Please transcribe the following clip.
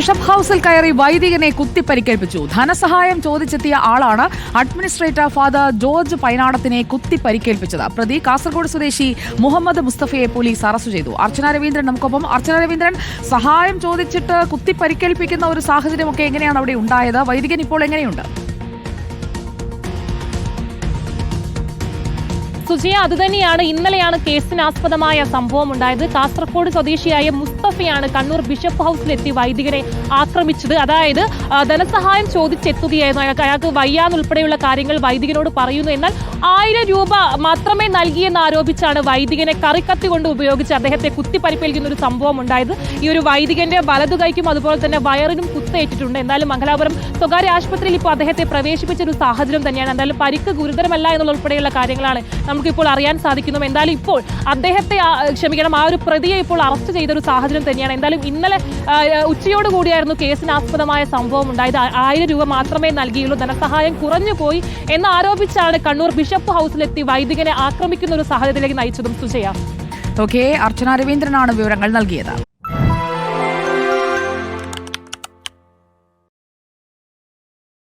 Bishop ഹൌസിൽ കയറി വൈദികനെ കുത്തി പരിക്കേൽപ്പിച്ചു ധനസഹായം ചോദിച്ചെത്തിയ ആളാണ് അഡ്മിനിസ്ട്രേറ്റർ ഫാദർ ജോർജ് പൈനാടത്തിനെ കുത്തി പരിക്കേൽപ്പിച്ചത് പ്രതി കാസർഗോഡ് സ്വദേശി മുഹമ്മദ് മുസ്തഫയെ പോലീസ് അറസ്റ്റ് ചെയ്തു. അർച്ചന രവീന്ദ്രൻ നമുക്കൊപ്പം. അർച്ചന രവീന്ദ്രൻ സഹായം ചോദിച്ചിട്ട് കുത്തി പരിക്കേൽപ്പിക്കുന്ന ഒരു സാഹചര്യമൊക്കെ എങ്ങനെയാണ് അവിടെ ഉണ്ടായത്? വൈദികൻ ഇപ്പോൾ എങ്ങനെയുണ്ട്? സുജയ അതുതന്നെയാണ് ഇന്നലെയാണ് കേസിനാസ്പദമായ സംഭവം ഉണ്ടായത് കാസർഗോഡ് സ്വദേശിയായ മുസ്തഫയാണ് കണ്ണൂർ ബിഷപ്പ് ഹൗസിലെത്തി വൈദികനെ ആക്രമിച്ചത്. അതായത് ധനസഹായം ചോദിച്ചെത്തുകയായിരുന്നു അയാൾക്ക്. അയാൾക്ക് വയ്യാന്നുൾപ്പെടെയുള്ള കാര്യങ്ങൾ വൈദികനോട് പറയുന്നു. എന്നാൽ ആയിരം രൂപ മാത്രമേ നൽകിയെന്ന് ആരോപിച്ചാണ് വൈദികനെ കറിക്കത്തി കൊണ്ട് ഉപയോഗിച്ച് അദ്ദേഹത്തെ കുത്തിപ്പരിപ്പേൽക്കുന്ന ഒരു സംഭവം ഉണ്ടായത് ഈ ഒരു വൈദികന്റെ വലതു കൈക്കും അതുപോലെ തന്നെ വയറിനും കുത്തേറ്റിട്ടുണ്ട്. എന്നാലും മംഗലാപുരം സ്വകാര്യ ആശുപത്രിയിൽ ഇപ്പോൾ അദ്ദേഹത്തെ പ്രവേശിപ്പിച്ച ഒരു സാഹചര്യം തന്നെയാണ്. എന്തായാലും പരിക്ക് ഗുരുതരമല്ല എന്നുള്ള ഉൾപ്പെടെയുള്ള കാര്യങ്ങളാണ് നമുക്കിപ്പോൾ അറിയാൻ സാധിക്കുന്നു. എന്തായാലും ഇപ്പോൾ അദ്ദേഹത്തെ ക്ഷമിക്കണം ആ ഒരു പ്രതിയെ ഇപ്പോൾ അറസ്റ്റ് ചെയ്ത ഒരു സാഹചര്യം തന്നെയാണ്. എന്തായാലും ഇന്നലെ ഉച്ചയോട് കൂടിയായിരുന്നു കേസിനാസ്പദമായ സംഭവം ഉണ്ടായത്. ആയിരം രൂപ മാത്രമേ നൽകിയുള്ളൂ. ധനസഹായം കുറഞ്ഞു പോയി എന്ന് ആരോപിച്ചാണ് കണ്ണൂർ ബിഷപ്പ് ഹൗസിലെത്തി വൈദികനെ ആക്രമിക്കുന്ന ഒരു സാഹചര്യത്തിലേക്ക് നയിച്ചതും സുജയ. ഓക്കെ അർച്ചന രവീന്ദ്രനാണ് വിവരങ്ങൾ നൽകിയത്.